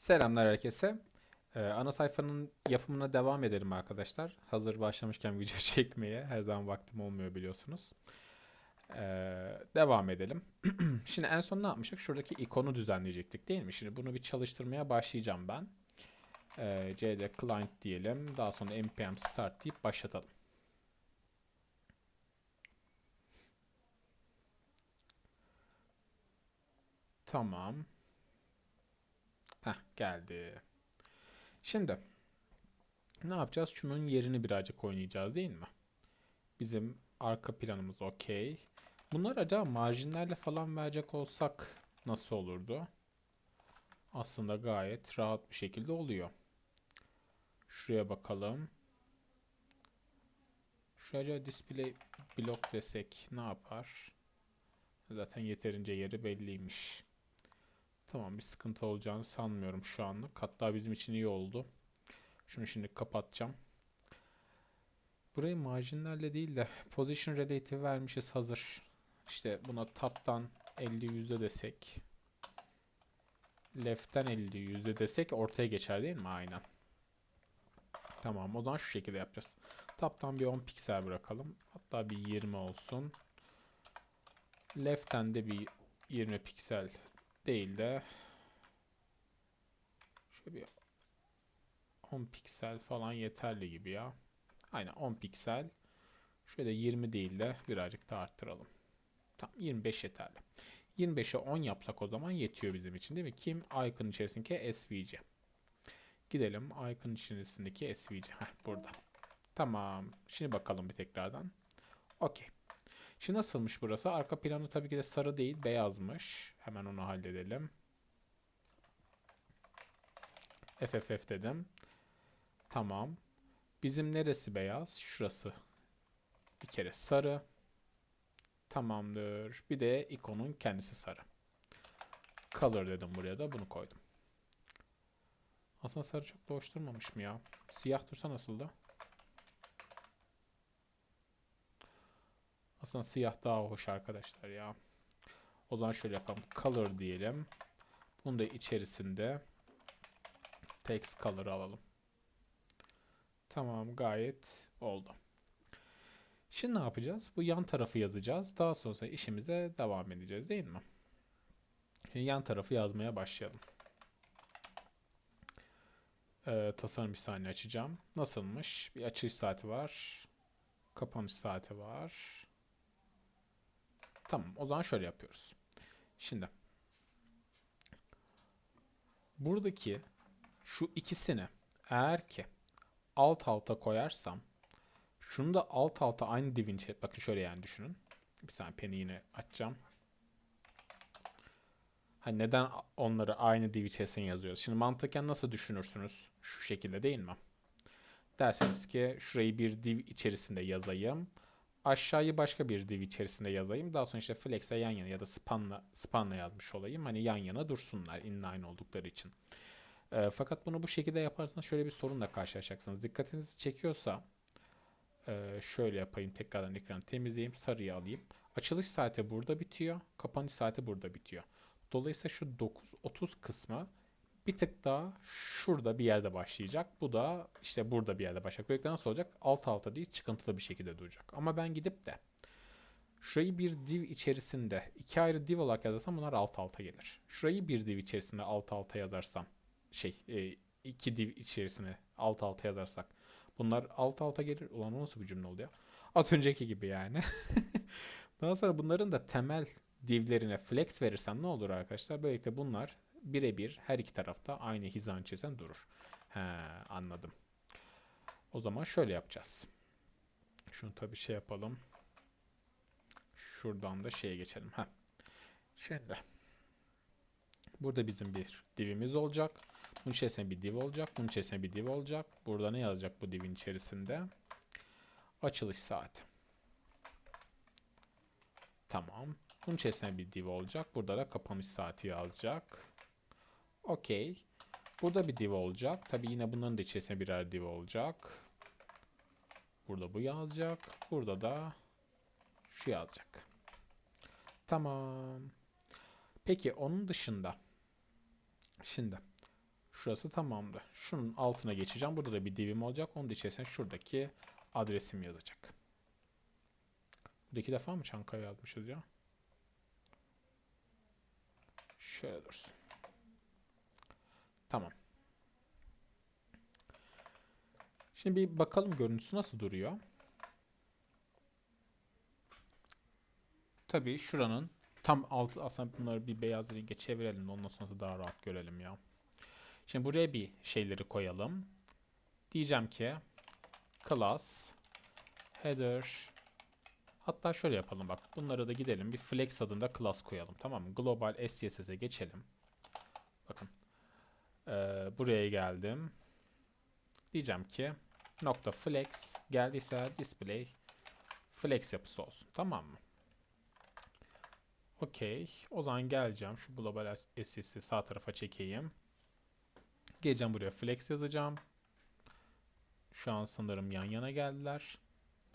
Selamlar herkese. Ee, ana sayfanın yapımına devam edelim arkadaşlar. Hazır başlamışken video çekmeye her zaman vaktim olmuyor biliyorsunuz. Ee, devam edelim. Şimdi en son ne yapmıştık? Şuradaki ikonu düzenleyecektik değil mi? Şimdi bunu bir çalıştırmaya başlayacağım ben. Ee, cd client diyelim. Daha sonra npm start deyip başlatalım. Tamam. Heh geldi. Şimdi ne yapacağız? Şunun yerini birazcık oynayacağız değil mi? Bizim arka planımız okey. Bunlar acaba marjinlerle falan verecek olsak nasıl olurdu? Aslında gayet rahat bir şekilde oluyor. Şuraya bakalım. Şuraya acaba display block desek ne yapar? Zaten yeterince yeri belliymiş. Tamam bir sıkıntı olacağını sanmıyorum şu anlık. Hatta bizim için iyi oldu. Şunu şimdi kapatacağım. Burayı marjinlerle değil de position relative vermişiz hazır. İşte buna top'tan 50 yüzde desek. Left'ten 50 yüzde desek ortaya geçer değil mi? Aynen. Tamam o zaman şu şekilde yapacağız. Top'tan bir 10 piksel bırakalım. Hatta bir 20 olsun. Left'ten de bir 20 piksel değil de şöyle bir 10 piksel falan yeterli gibi ya. Aynen 10 piksel. Şöyle 20 değil de birazcık da arttıralım. Tamam 25 yeterli. 25'e 10 yapsak o zaman yetiyor bizim için değil mi? Kim? Icon içerisindeki SVG. Gidelim icon içerisindeki SVG. Heh, burada. Tamam. Şimdi bakalım bir tekrardan. Okey. Şimdi nasılmış burası? Arka planı tabii ki de sarı değil, beyazmış. Hemen onu halledelim. FFF dedim. Tamam. Bizim neresi beyaz? Şurası. Bir kere sarı. Tamamdır. Bir de ikonun kendisi sarı. Color dedim buraya da bunu koydum. Aslında sarı çok da mı ya? Siyah dursa nasıldı? Aslında siyah daha hoş arkadaşlar ya. O zaman şöyle yapalım. Color diyelim. Bunu da içerisinde text color alalım. Tamam gayet oldu. Şimdi ne yapacağız? Bu yan tarafı yazacağız. Daha sonra işimize devam edeceğiz değil mi? Şimdi yan tarafı yazmaya başlayalım. Ee, tasarım bir saniye açacağım. Nasılmış? Bir açış saati var. Kapanış saati var. Tamam o zaman şöyle yapıyoruz. Şimdi buradaki şu ikisini eğer ki alt alta koyarsam şunu da alt alta aynı divin içe bakın şöyle yani düşünün. Bir saniye peni yine açacağım. Hani neden onları aynı içerisine yazıyoruz? Şimdi mantıken nasıl düşünürsünüz? Şu şekilde değil mi? Derseniz ki şurayı bir div içerisinde yazayım aşağıyı başka bir div içerisinde yazayım. Daha sonra işte flex'e yan yana ya da spanla, spanla yazmış olayım. Hani yan yana dursunlar inline oldukları için. E, fakat bunu bu şekilde yaparsanız şöyle bir sorunla karşılaşacaksınız. Dikkatinizi çekiyorsa e, şöyle yapayım. Tekrardan ekranı temizleyeyim. Sarıyı alayım. Açılış saati burada bitiyor. Kapanış saati burada bitiyor. Dolayısıyla şu 9.30 kısmı bir tık daha şurada bir yerde başlayacak. Bu da işte burada bir yerde başlayacak. Böylelikle nasıl olacak? Alt alta değil çıkıntılı bir şekilde duracak. Ama ben gidip de şurayı bir div içerisinde iki ayrı div olarak yazarsam bunlar alt alta gelir. Şurayı bir div içerisinde alt alta yazarsam şey e, iki div içerisine alt alta yazarsak bunlar alt alta gelir. Ulan o nasıl bir cümle oluyor? Az önceki gibi yani. Daha sonra bunların da temel divlerine flex verirsem ne olur arkadaşlar? Böylelikle bunlar birebir her iki tarafta aynı hizanın içerisinde durur. He, anladım. O zaman şöyle yapacağız. Şunu tabii şey yapalım. Şuradan da şeye geçelim. Heh. Şimdi. Burada bizim bir divimiz olacak. Bunun içerisinde bir div olacak. Bunun içerisinde bir div olacak. Burada ne yazacak bu divin içerisinde? Açılış saati. Tamam. Bunun içerisinde bir div olacak. Burada da kapanış saati yazacak. Okey. Burada bir div olacak. Tabi yine bunların da içerisinde birer div olacak. Burada bu yazacak. Burada da şu yazacak. Tamam. Peki onun dışında şimdi Şurası tamamdı. Şunun altına geçeceğim. Burada da bir divim olacak. Onun da içerisine şuradaki adresim yazacak. Burada iki defa mı Çankaya yazmışız ya? Şöyle dursun. Tamam. Şimdi bir bakalım görüntüsü nasıl duruyor. Tabii şuranın tam altı aslında bunları bir beyaz renge çevirelim de ondan sonra da daha rahat görelim ya. Şimdi buraya bir şeyleri koyalım. Diyeceğim ki class header hatta şöyle yapalım bak. Bunlara da gidelim bir flex adında class koyalım tamam mı? Global SCSS'e geçelim. Bakın. Ee, buraya geldim. Diyeceğim ki nokta flex geldiyse display flex yapısı olsun. Tamam mı? Okey. O zaman geleceğim. Şu global SCS'i sağ tarafa çekeyim. Geleceğim buraya flex yazacağım. Şu an sanırım yan yana geldiler.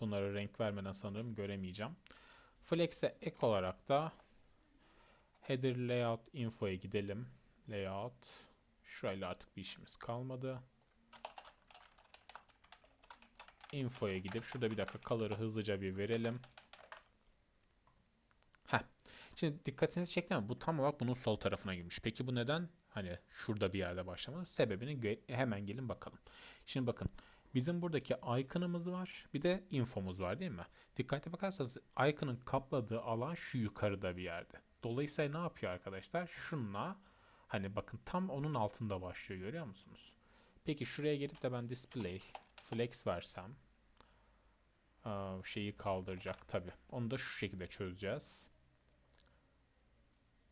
Bunlara renk vermeden sanırım göremeyeceğim. Flex'e ek olarak da header layout info'ya gidelim. Layout. Şurayla artık bir işimiz kalmadı. Info'ya gidip şurada bir dakika color'ı hızlıca bir verelim. Heh. Şimdi dikkatinizi çekti mi? Bu tam olarak bunun sol tarafına girmiş. Peki bu neden? Hani şurada bir yerde başlamadı. Sebebini hemen gelin bakalım. Şimdi bakın. Bizim buradaki icon'ımız var. Bir de infomuz var değil mi? Dikkatli bakarsanız icon'ın kapladığı alan şu yukarıda bir yerde. Dolayısıyla ne yapıyor arkadaşlar? Şunla hani bakın tam onun altında başlıyor görüyor musunuz? Peki şuraya gelip de ben display flex versem şeyi kaldıracak tabi. Onu da şu şekilde çözeceğiz.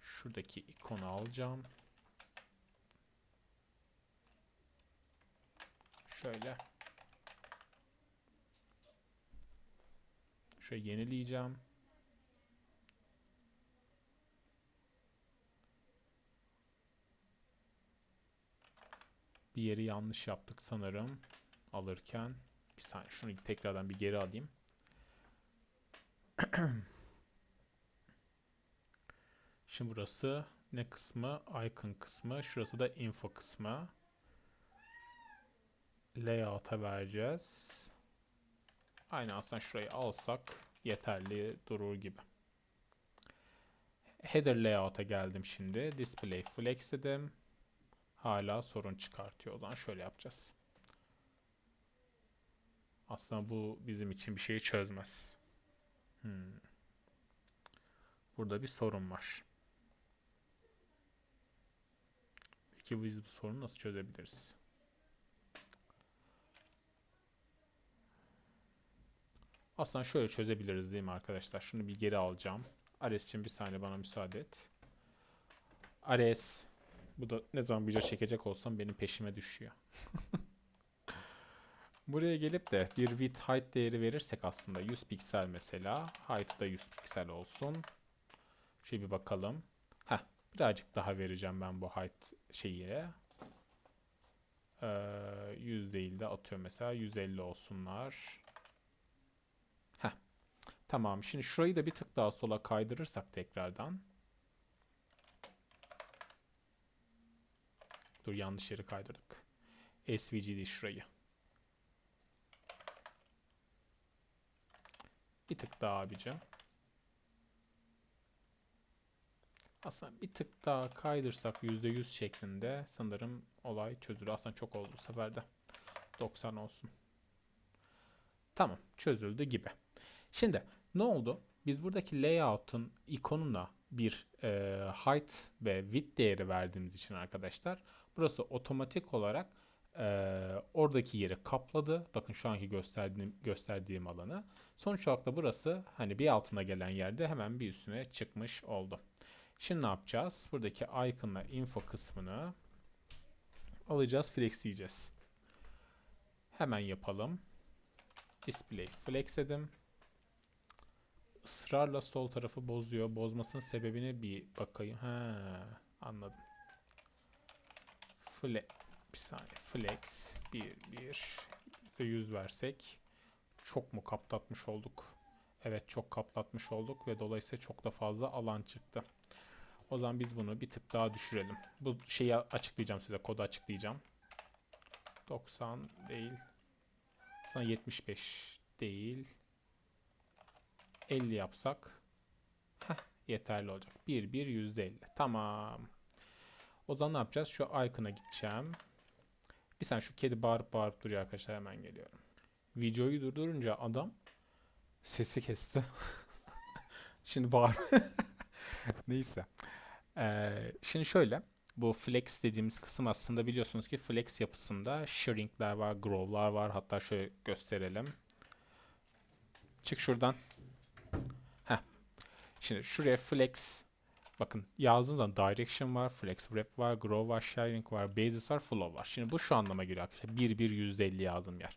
Şuradaki ikonu alacağım. Şöyle. Şöyle yenileyeceğim. Bir yeri yanlış yaptık sanırım alırken. Bir saniye şunu tekrardan bir geri alayım. Şimdi burası ne kısmı? Icon kısmı. Şurası da info kısmı. Layout'a vereceğiz. Aynı aslında şurayı alsak yeterli durur gibi. Header layout'a geldim şimdi. Display flex dedim. Hala sorun çıkartıyor. O zaman şöyle yapacağız. Aslında bu bizim için bir şeyi çözmez. Hmm. Burada bir sorun var. Peki biz bu sorunu nasıl çözebiliriz? Aslında şöyle çözebiliriz değil mi arkadaşlar? Şunu bir geri alacağım. Ares için bir saniye bana müsaade et. Ares. Bu da ne zaman video çekecek olsam benim peşime düşüyor. Buraya gelip de bir width height değeri verirsek aslında 100 piksel mesela. Height da 100 piksel olsun. Şöyle bir bakalım. Heh, birazcık daha vereceğim ben bu height şeyi. Ee, 100 değil de atıyorum mesela 150 olsunlar. Heh. Tamam. Şimdi şurayı da bir tık daha sola kaydırırsak tekrardan. Dur yanlış yeri kaydırdık. SVG şurayı. Bir tık daha abicim. Aslında bir tık daha kaydırsak %100 şeklinde sanırım olay çözülür. Aslında çok oldu bu sefer de. 90 olsun. Tamam çözüldü gibi. Şimdi ne oldu? Biz buradaki layout'un ikonuna bir e, height ve width değeri verdiğimiz için arkadaşlar burası otomatik olarak e, oradaki yeri kapladı. Bakın şu anki gösterdiğim, gösterdiğim alanı. Sonuç olarak da burası hani bir altına gelen yerde hemen bir üstüne çıkmış oldu. Şimdi ne yapacağız? Buradaki icon'la info kısmını alacağız, flexleyeceğiz. Hemen yapalım. Display flex dedim. Israrla sol tarafı bozuyor. Bozmasının sebebini bir bakayım. Ha, anladım. Flex bir saniye. Flex 1 1 100 versek çok mu kaplatmış olduk? Evet çok kaplatmış olduk ve dolayısıyla çok da fazla alan çıktı. O zaman biz bunu bir tık daha düşürelim. Bu şeyi açıklayacağım size. Kodu açıklayacağım. 90 değil. Sana 75 değil. 50 yapsak. Heh, yeterli olacak. 1 1 %50. Tamam. O zaman ne yapacağız? Şu icon'a gideceğim. Bir saniye şu kedi bağırıp bağırıp duruyor arkadaşlar. Hemen geliyorum. Videoyu durdurunca adam sesi kesti. Şimdi bağır. Neyse. Ee, şimdi şöyle. Bu flex dediğimiz kısım aslında biliyorsunuz ki flex yapısında shrinkler var, grow'lar var. Hatta şöyle gösterelim. Çık şuradan. Heh. Şimdi şuraya flex bakın yazdığımda direction var, flex wrap var, grow var, sharing var, basis var, flow var. Şimdi bu şu anlama geliyor arkadaşlar. 1 1 %50 yazdım yer.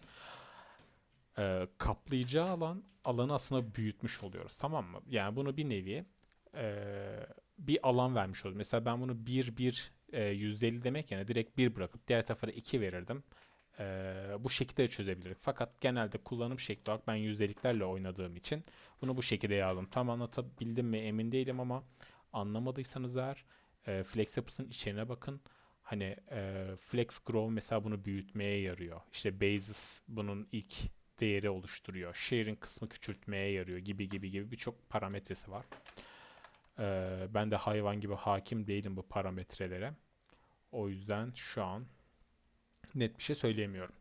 Ee, kaplayacağı alan alanı aslında büyütmüş oluyoruz. Tamam mı? Yani bunu bir nevi eee, bir alan vermiş oluyoruz. Mesela ben bunu 1 1 e, 150 demek yani direkt 1 bırakıp diğer tarafa da 2 verirdim. Eee, bu şekilde de çözebilirdik. Fakat genelde kullanım şekli olarak ben yüzdeliklerle oynadığım için bunu bu şekilde yazdım. Tam anlatabildim mi emin değilim ama anlamadıysanız eğer e, flex yapısının içine bakın. Hani e, flex grow mesela bunu büyütmeye yarıyor. İşte basis bunun ilk değeri oluşturuyor. Sharing kısmı küçültmeye yarıyor gibi gibi gibi birçok parametresi var. Ee, ben de hayvan gibi hakim değilim bu parametrelere. O yüzden şu an net bir şey söyleyemiyorum.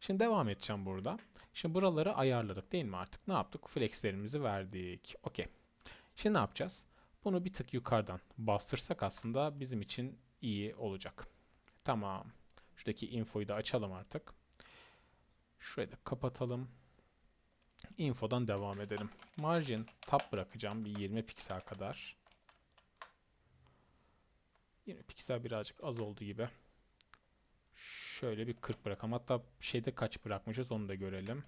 Şimdi devam edeceğim burada. Şimdi buraları ayarladık değil mi artık? Ne yaptık? Flexlerimizi verdik. Okey. Şimdi ne yapacağız? Bunu bir tık yukarıdan bastırsak aslında bizim için iyi olacak. Tamam. Şuradaki infoyu da açalım artık. Şurayı da kapatalım. Info'dan devam edelim. Margin tab bırakacağım bir 20 piksel kadar. 20 piksel birazcık az oldu gibi. Şöyle bir 40 bırakalım. Hatta şeyde kaç bırakmışız onu da görelim.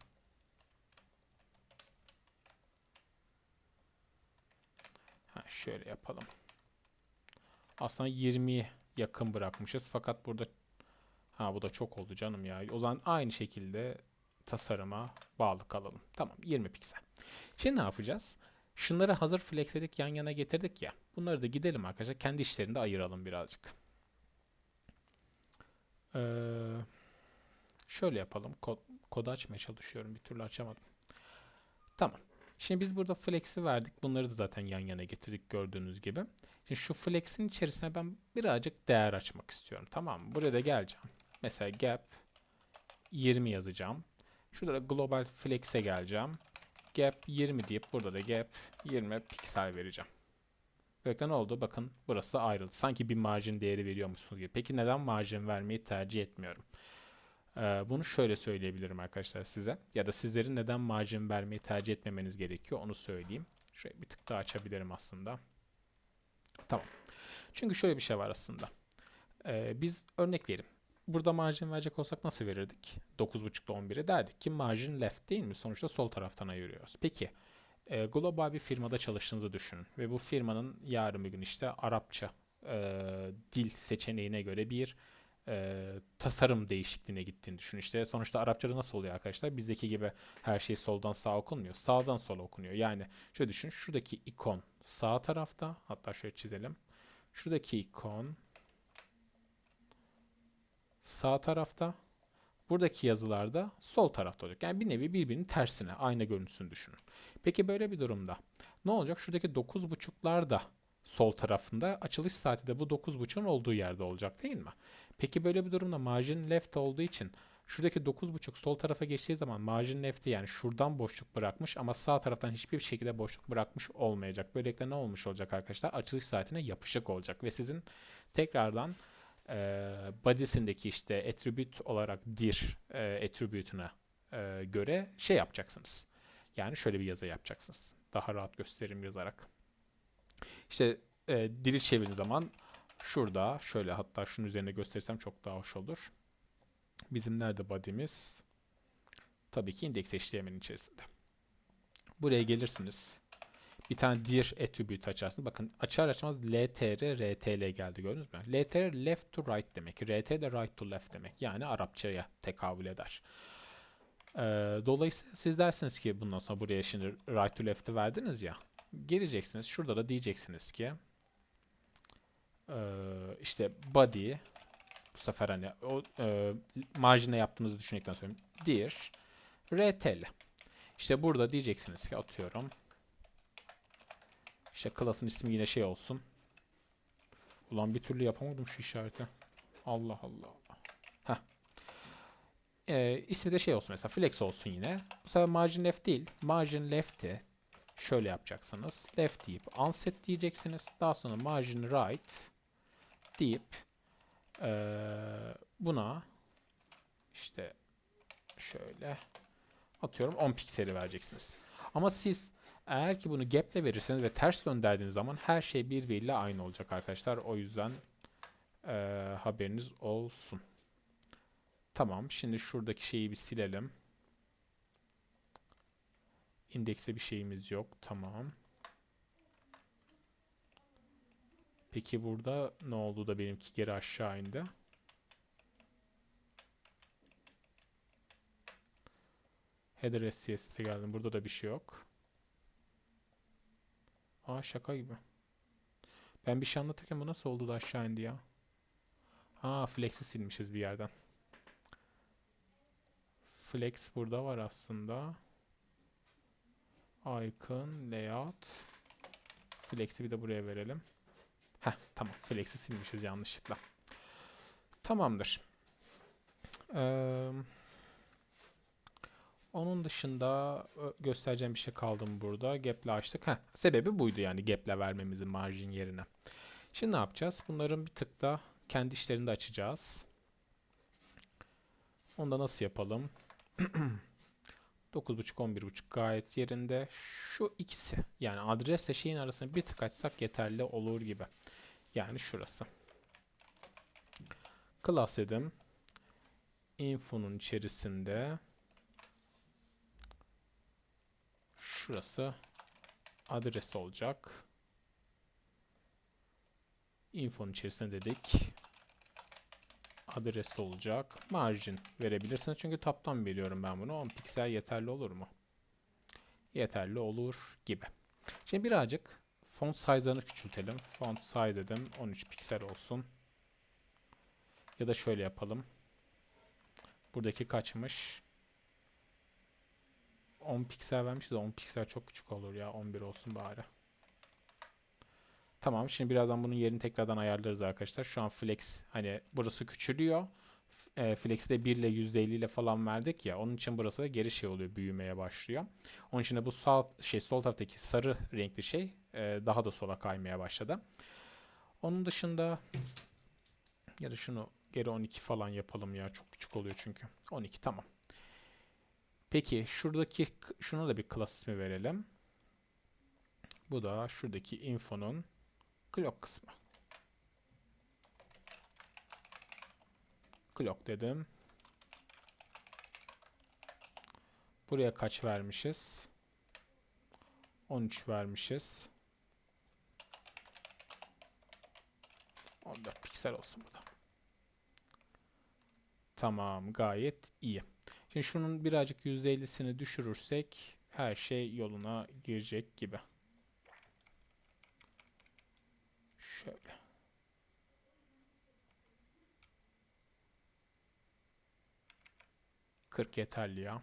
Şöyle yapalım. Aslında 20'ye yakın bırakmışız. Fakat burada ha bu da çok oldu canım ya. O zaman aynı şekilde tasarıma bağlı kalalım. Tamam 20 piksel. Şimdi ne yapacağız? Şunları hazır flexledik yan yana getirdik ya. Bunları da gidelim arkadaşlar. Kendi işlerinde ayıralım birazcık. Ee, şöyle yapalım. Kod, kodu açmaya çalışıyorum. Bir türlü açamadım. Tamam. Şimdi biz burada flex'i verdik. Bunları da zaten yan yana getirdik gördüğünüz gibi. Şimdi şu flex'in içerisine ben birazcık değer açmak istiyorum. Tamam mı? Buraya da geleceğim. Mesela gap 20 yazacağım. Şurada da global flex'e geleceğim. Gap 20 deyip burada da gap 20 piksel vereceğim. Böylelikle ne oldu? Bakın burası ayrıldı. Sanki bir margin değeri veriyormuşsunuz gibi. Peki neden margin vermeyi tercih etmiyorum? Ee, bunu şöyle söyleyebilirim arkadaşlar size. Ya da sizlerin neden margin vermeyi tercih etmemeniz gerekiyor onu söyleyeyim. Şöyle bir tık daha açabilirim aslında. Tamam. Çünkü şöyle bir şey var aslında. Ee, biz örnek verim. Burada margin verecek olsak nasıl verirdik? 9.5'da 11'e derdik ki margin left değil mi? Sonuçta sol taraftan ayırıyoruz. Peki e, global bir firmada çalıştığınızı düşünün ve bu firmanın yarın bir gün işte Arapça e, dil seçeneğine göre bir e, tasarım değişikliğine gittiğini düşün. İşte sonuçta Arapçada nasıl oluyor arkadaşlar? Bizdeki gibi her şey soldan sağa okunmuyor. Sağdan sola okunuyor. Yani şöyle düşün. Şuradaki ikon sağ tarafta. Hatta şöyle çizelim. Şuradaki ikon sağ tarafta. Buradaki yazılarda sol tarafta olacak. Yani bir nevi birbirinin tersine ayna görüntüsünü düşünün. Peki böyle bir durumda ne olacak? Şuradaki 9.5'lar da sol tarafında açılış saati de bu 9.5'un olduğu yerde olacak değil mi? Peki böyle bir durumda margin left olduğu için şuradaki 9.5 sol tarafa geçtiği zaman margin left'i yani şuradan boşluk bırakmış ama sağ taraftan hiçbir şekilde boşluk bırakmış olmayacak. Böylelikle ne olmuş olacak arkadaşlar? Açılış saatine yapışık olacak ve sizin tekrardan e, body'sindeki işte attribute olarak dir e, attribute'una e, göre şey yapacaksınız. Yani şöyle bir yazı yapacaksınız. Daha rahat gösteririm yazarak. İşte e, dili çevirdiğiniz zaman şurada şöyle hatta şunun üzerinde gösterirsem çok daha hoş olur. Bizim nerede body'miz? Tabii ki index HTML'in içerisinde. Buraya gelirsiniz. Bir tane dir attribute açarsınız. Bakın açar açmaz ltr rtl geldi gördünüz mü? ltr left to right demek. rt de right to left demek. Yani Arapçaya tekabül eder. Ee, dolayısıyla siz dersiniz ki bundan sonra buraya şimdi right to left'i verdiniz ya. Geleceksiniz. Şurada da diyeceksiniz ki Ee, işte body bu sefer hani o e, marjine yaptığımızı düşünerekten söyleyeyim. Dir rtl. İşte burada diyeceksiniz ki atıyorum. İşte class'ın ismi yine şey olsun. Ulan bir türlü yapamadım şu işareti. Allah Allah. Heh. Ee, ismi de şey olsun mesela flex olsun yine. Bu sefer margin left değil. Margin left'i şöyle yapacaksınız. Left deyip unset diyeceksiniz. Daha sonra margin right deyip ee, buna işte şöyle atıyorum 10 pikseli vereceksiniz. Ama siz eğer ki bunu gap'le verirseniz ve ters döndürdüğünüz zaman her şey birbiriyle aynı olacak arkadaşlar. O yüzden ee, haberiniz olsun. Tamam. Şimdi şuradaki şeyi bir silelim. İndekste bir şeyimiz yok. Tamam. Peki burada ne oldu da benimki geri aşağı indi? Header SCS'e geldim. Burada da bir şey yok. Aa şaka gibi. Ben bir şey anlatırken bu nasıl oldu da aşağı indi ya? Aa flex'i silmişiz bir yerden. Flex burada var aslında. Icon, layout. Flex'i bir de buraya verelim. Heh tamam. Flex'i silmişiz yanlışlıkla. Tamamdır. Ee, onun dışında göstereceğim bir şey kaldı mı burada? Gap'le açtık. Heh, sebebi buydu yani gap'le vermemizin margin yerine. Şimdi ne yapacağız? Bunların bir tık da kendi işlerini de açacağız. Onda nasıl yapalım? 9.5-11.5 gayet yerinde. Şu ikisi yani adresle şeyin arasını bir tık açsak yeterli olur gibi. Yani şurası. Class dedim. Info'nun içerisinde şurası adres olacak. Info'nun içerisinde dedik. Adres olacak. Margin verebilirsiniz. Çünkü taptan veriyorum ben bunu. 10 piksel yeterli olur mu? Yeterli olur gibi. Şimdi birazcık font size'larını küçültelim. Font size dedim. 13 piksel olsun. Ya da şöyle yapalım. Buradaki kaçmış? 10 piksel vermiş de 10 piksel çok küçük olur ya. 11 olsun bari. Tamam şimdi birazdan bunun yerini tekrardan ayarlarız arkadaşlar. Şu an flex hani burası küçülüyor. E, Flex'i de 1 ile %50 ile falan verdik ya. Onun için burası da geri şey oluyor. Büyümeye başlıyor. Onun için de bu sağ şey sol taraftaki sarı renkli şey e, daha da sola kaymaya başladı. Onun dışında ya da şunu geri 12 falan yapalım ya. Çok küçük oluyor çünkü. 12 tamam. Peki şuradaki şunu da bir class ismi verelim. Bu da şuradaki info'nun clock kısmı. Clock dedim. Buraya kaç vermişiz? 13 vermişiz. 14 piksel olsun burada. Tamam gayet iyi. Şimdi şunun birazcık %50'sini düşürürsek her şey yoluna girecek gibi. Şöyle. Kırk yeterli ya.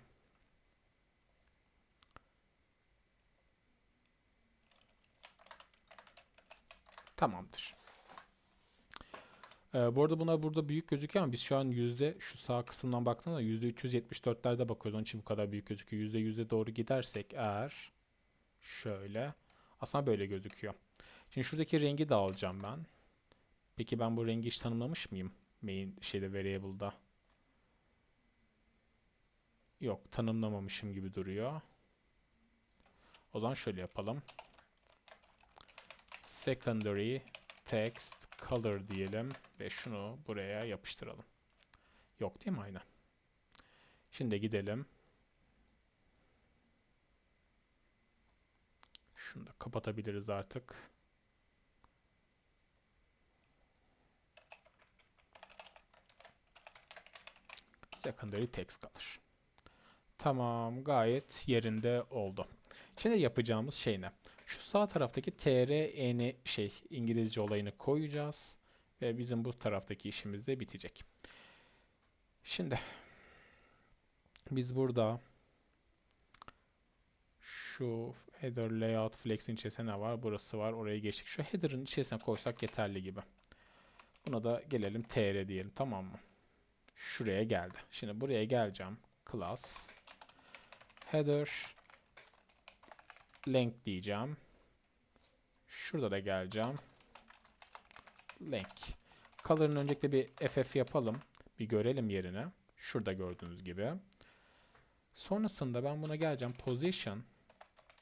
Tamamdır. Ee, bu arada buna burada büyük gözüküyor ama biz şu an yüzde şu sağ kısımdan baktığımızda yüzde 374'lerde bakıyoruz. Onun için bu kadar büyük gözüküyor. Yüzde yüzde doğru gidersek eğer şöyle aslında böyle gözüküyor. Şimdi şuradaki rengi de alacağım ben. Peki ben bu rengi hiç tanımlamış mıyım? Main şeyde variable'da. Yok tanımlamamışım gibi duruyor. O zaman şöyle yapalım. Secondary text color diyelim ve şunu buraya yapıştıralım. Yok değil mi aynen. Şimdi gidelim. Şunu da kapatabiliriz artık. Secondary text kalır. Tamam gayet yerinde oldu. Şimdi yapacağımız şey ne? Şu sağ taraftaki tr eni şey İngilizce olayını koyacağız ve bizim bu taraftaki işimiz de bitecek. Şimdi biz burada şu header layout flex'in içerisinde ne var? Burası var. Oraya geçtik. Şu header'ın içerisine koysak yeterli gibi. Buna da gelelim tr diyelim tamam mı? Şuraya geldi. Şimdi buraya geleceğim. Class header length diyeceğim. Şurada da geleceğim. Length. Color'ın öncelikle bir FF yapalım. Bir görelim yerini. Şurada gördüğünüz gibi. Sonrasında ben buna geleceğim. Position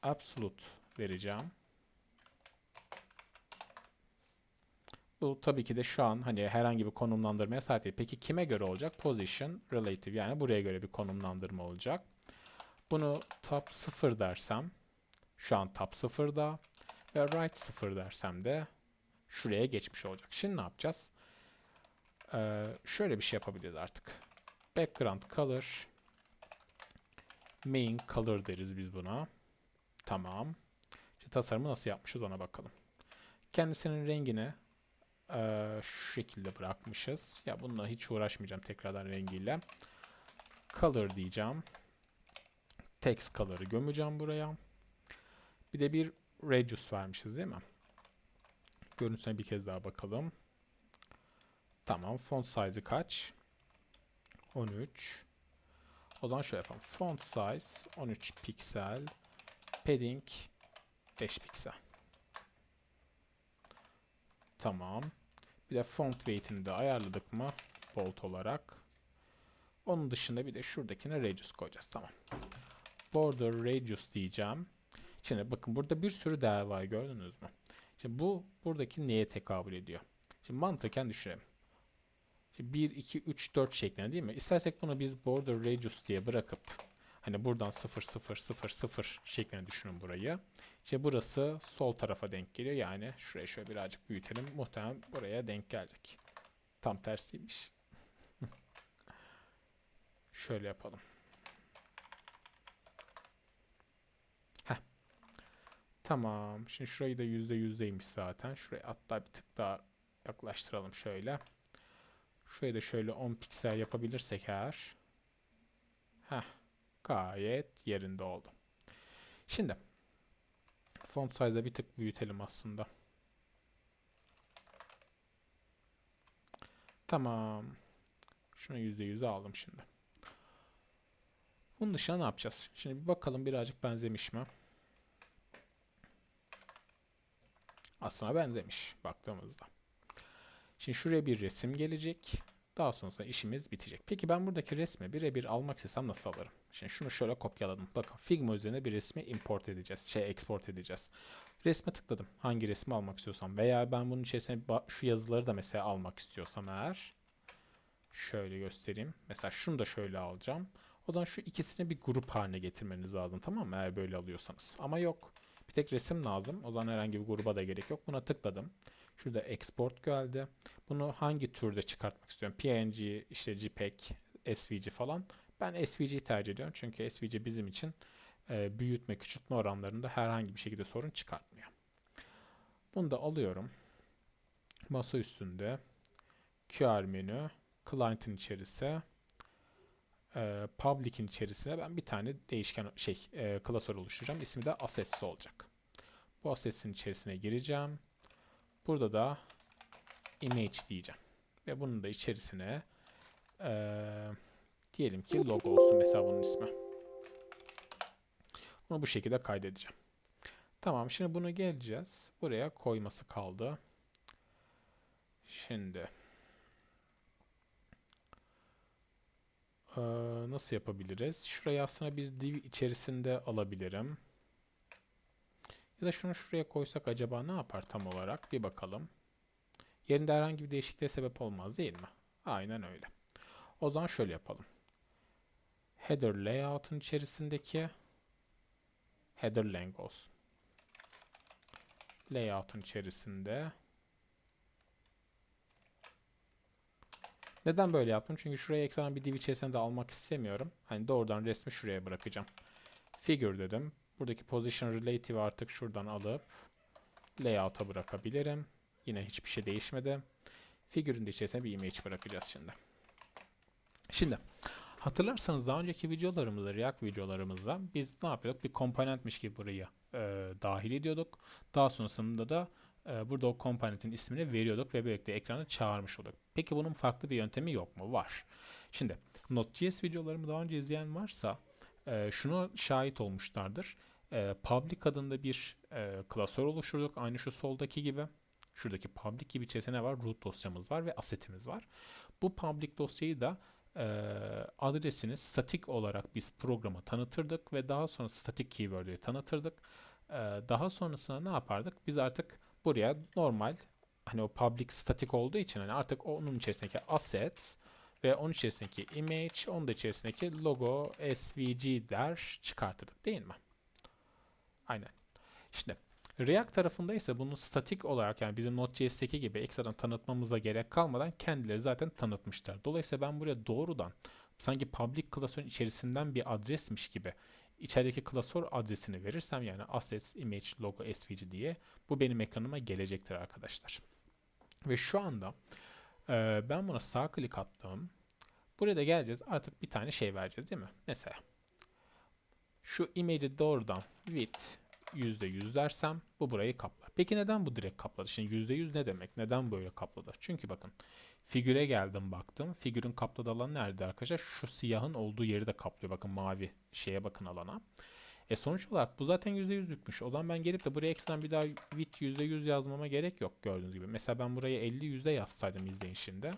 absolute vereceğim. Bu tabii ki de şu an hani herhangi bir konumlandırmaya sahip değil. Peki kime göre olacak? Position relative yani buraya göre bir konumlandırma olacak. Bunu top 0 dersem şu an top 0'da ve right 0 dersem de şuraya geçmiş olacak. Şimdi ne yapacağız? Ee, şöyle bir şey yapabiliriz artık. Background color main color deriz biz buna. Tamam. Şimdi tasarımı nasıl yapmışız ona bakalım. Kendisinin rengini e, şu şekilde bırakmışız. Ya bununla hiç uğraşmayacağım tekrardan rengiyle. Color diyeceğim. Text color'ı gömeceğim buraya. Bir de bir radius vermişiz değil mi? Görüntüsüne bir kez daha bakalım. Tamam. Font size'ı kaç? 13. O zaman şöyle yapalım. Font size 13 piksel. Padding 5 piksel. Tamam. Bir de font weight'ini de ayarladık mı? Bold olarak. Onun dışında bir de şuradakine radius koyacağız. Tamam. Border radius diyeceğim. Şimdi bakın burada bir sürü değer var gördünüz mü? Şimdi bu buradaki neye tekabül ediyor? Şimdi mantıken düşünelim. Şimdi 1, 2, 3, 4 şeklinde değil mi? İstersek bunu biz border radius diye bırakıp hani buradan 0, 0, 0, 0 şeklinde düşünün burayı. İşte burası sol tarafa denk geliyor. Yani şuraya şöyle birazcık büyütelim. Muhtemelen buraya denk gelecek. Tam tersiymiş. şöyle yapalım. Heh. Tamam. Şimdi şurayı da yüzde yüzdeymiş zaten. Şuraya hatta bir tık daha yaklaştıralım şöyle. Şurayı da şöyle 10 piksel yapabilirsek eğer. Heh. Gayet yerinde oldu. Şimdi font size'ı bir tık büyütelim aslında. Tamam. Şunu %100'e aldım şimdi. Bunun dışında ne yapacağız? Şimdi bir bakalım birazcık benzemiş mi? Aslında benzemiş baktığımızda. Şimdi şuraya bir resim gelecek. Daha sonrasında işimiz bitecek. Peki ben buradaki resmi birebir almak istesem nasıl alırım? Şimdi şunu şöyle kopyaladım. Bakın Figma üzerine bir resmi import edeceğiz. Şey export edeceğiz. Resme tıkladım. Hangi resmi almak istiyorsam veya ben bunun içerisine şu yazıları da mesela almak istiyorsam eğer şöyle göstereyim. Mesela şunu da şöyle alacağım. O zaman şu ikisini bir grup haline getirmeniz lazım tamam mı? Eğer böyle alıyorsanız. Ama yok. Tek resim lazım. O zaman herhangi bir gruba da gerek yok. Buna tıkladım. Şurada export geldi. Bunu hangi türde çıkartmak istiyorum? PNG, işte JPEG, SVG falan. Ben SVG'yi tercih ediyorum. Çünkü SVG bizim için e, büyütme, küçültme oranlarında herhangi bir şekilde sorun çıkartmıyor. Bunu da alıyorum. Masa üstünde QR menü, client'ın içerisi, e, public'in içerisine ben bir tane değişken şey e, klasör oluşturacağım. İsmi de assets olacak. Bu içerisine gireceğim. Burada da image diyeceğim. Ve bunun da içerisine e, diyelim ki logo olsun mesela bunun ismi. Bunu bu şekilde kaydedeceğim. Tamam şimdi bunu geleceğiz. Buraya koyması kaldı. Şimdi ee, nasıl yapabiliriz? Şurayı aslında bir div içerisinde alabilirim. Ya da şunu şuraya koysak acaba ne yapar tam olarak? Bir bakalım. Yerinde herhangi bir değişikliğe sebep olmaz değil mi? Aynen öyle. O zaman şöyle yapalım. Header layout'un içerisindeki header lang olsun. Layout'un içerisinde Neden böyle yaptım? Çünkü şuraya ekstradan bir div içerisinde de almak istemiyorum. Hani doğrudan resmi şuraya bırakacağım. Figure dedim. Buradaki position relative artık şuradan alıp layout'a bırakabilirim. Yine hiçbir şey değişmedi. Figürün de içerisine bir image bırakacağız şimdi. Şimdi hatırlarsanız daha önceki videolarımızda, React videolarımızda biz ne yapıyorduk? Bir komponentmiş gibi burayı e, dahil ediyorduk. Daha sonrasında da e, burada o komponentin ismini veriyorduk ve böylelikle ekrana çağırmış olduk. Peki bunun farklı bir yöntemi yok mu? Var. Şimdi Node.js videolarımı daha önce izleyen varsa e, şunu şahit olmuşlardır. E, public adında bir e, klasör oluşturduk. Aynı şu soldaki gibi. Şuradaki public gibi içerisinde var? Root dosyamız var ve assetimiz var. Bu public dosyayı da e, adresini statik olarak biz programa tanıtırdık ve daha sonra statik keyword'ü tanıtırdık. E, daha sonrasında ne yapardık? Biz artık buraya normal hani o public statik olduğu için hani artık onun içerisindeki assets ve onun içerisindeki image, onun da içerisindeki logo, svg der çıkartırdık değil mi? Aynen. Şimdi React tarafında ise bunu statik olarak yani bizim Node.js'teki gibi ekstradan tanıtmamıza gerek kalmadan kendileri zaten tanıtmışlar. Dolayısıyla ben buraya doğrudan sanki public klasörün içerisinden bir adresmiş gibi içerideki klasör adresini verirsem yani assets, image, logo, svg diye bu benim ekranıma gelecektir arkadaşlar. Ve şu anda e, ben buna sağ klik attım. Buraya da geleceğiz artık bir tane şey vereceğiz değil mi? Mesela şu image'i doğrudan width %100 dersem bu burayı kaplar. Peki neden bu direkt kapladı? Şimdi %100 ne demek? Neden böyle kapladı? Çünkü bakın figüre geldim baktım. Figürün kapladığı alan nerede arkadaşlar? Şu siyahın olduğu yeri de kaplıyor. Bakın mavi şeye bakın alana. E sonuç olarak bu zaten %100'lükmüş. O zaman ben gelip de buraya ekstradan bir daha width %100 yazmama gerek yok gördüğünüz gibi. Mesela ben buraya 50 yüzde yazsaydım izleyin şimdi.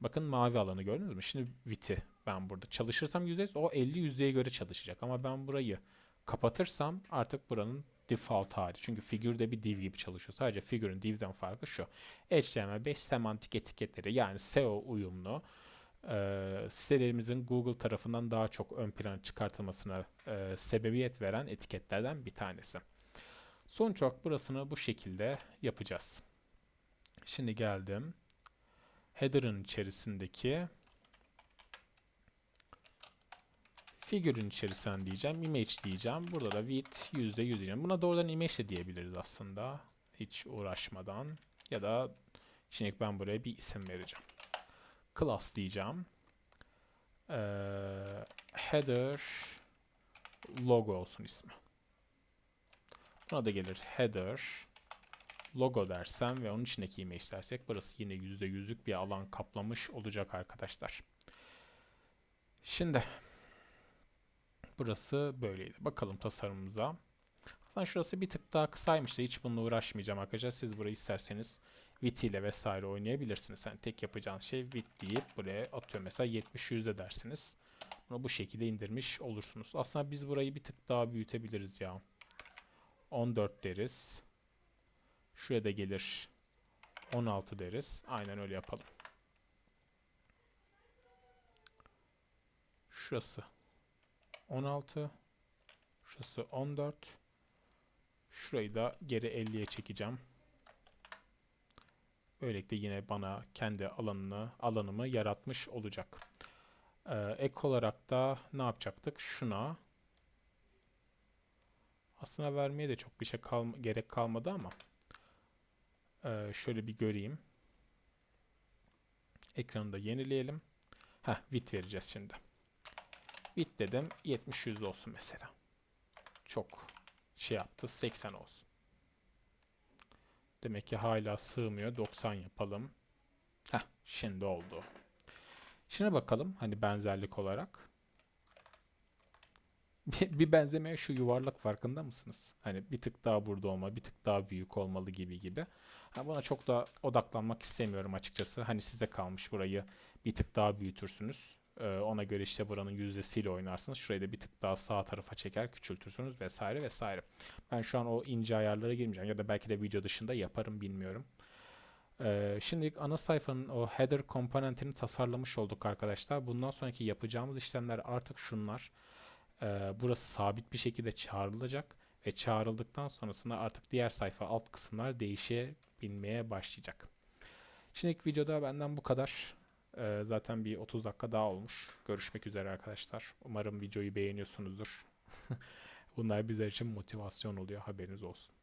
Bakın mavi alanı gördünüz mü? Şimdi width'i ben burada çalışırsam %100 o 50 yüzdeye göre çalışacak. Ama ben burayı kapatırsam artık buranın default hali. Çünkü figürde bir div gibi çalışıyor. Sadece figürün div'den farkı şu. HTML5 semantik etiketleri yani SEO uyumlu e, sitelerimizin Google tarafından daha çok ön plana çıkartılmasına e, sebebiyet veren etiketlerden bir tanesi. Sonuç olarak burasını bu şekilde yapacağız. Şimdi geldim. Header'ın içerisindeki figürün içerisinden diyeceğim. Image diyeceğim. Burada da width %100 diyeceğim. Buna doğrudan image de diyebiliriz aslında. Hiç uğraşmadan. Ya da şimdi ben buraya bir isim vereceğim. Class diyeceğim. Ee, header logo olsun ismi. Buna da gelir header logo dersem ve onun içindeki image dersek burası yine %100'lük bir alan kaplamış olacak arkadaşlar. Şimdi Burası böyleydi. Bakalım tasarımımıza. Aslında şurası bir tık daha kısaymış da hiç bununla uğraşmayacağım arkadaşlar. Siz burayı isterseniz Vit ile vesaire oynayabilirsiniz. Yani tek yapacağınız şey Vit deyip buraya atıyorum mesela 70 yüzde dersiniz. Bunu bu şekilde indirmiş olursunuz. Aslında biz burayı bir tık daha büyütebiliriz ya. 14 deriz. Şuraya da gelir 16 deriz. Aynen öyle yapalım. Şurası 16. Şurası 14. Şurayı da geri 50'ye çekeceğim. Böylelikle yine bana kendi alanını, alanımı yaratmış olacak. Ee, ek olarak da ne yapacaktık? Şuna aslında vermeye de çok bir şey kalma, gerek kalmadı ama ee, şöyle bir göreyim. Ekranı da yenileyelim. Heh, width vereceğiz şimdi. Bit dedim 70 yüzde olsun mesela. Çok şey yaptı 80 olsun. Demek ki hala sığmıyor 90 yapalım. Heh şimdi oldu. Şimdi bakalım hani benzerlik olarak. Bir, bir benzemeye şu yuvarlak farkında mısınız? Hani bir tık daha burada olma, bir tık daha büyük olmalı gibi gibi. Ha, buna çok da odaklanmak istemiyorum açıkçası. Hani size kalmış burayı bir tık daha büyütürsünüz. Ee, ona göre işte buranın yüzdesiyle oynarsınız. Şurayı da bir tık daha sağ tarafa çeker, küçültürsünüz vesaire vesaire. Ben şu an o ince ayarlara girmeyeceğim ya da belki de video dışında yaparım bilmiyorum. Ee, şimdi ana sayfanın o header komponentini tasarlamış olduk arkadaşlar. Bundan sonraki yapacağımız işlemler artık şunlar. Ee, burası sabit bir şekilde çağrılacak ve çağrıldıktan sonrasında artık diğer sayfa alt kısımlar değişebilmeye başlayacak. Şimdilik videoda benden bu kadar. Ee, zaten bir 30 dakika daha olmuş. Görüşmek üzere arkadaşlar. Umarım videoyu beğeniyorsunuzdur. Bunlar bizler için motivasyon oluyor haberiniz olsun.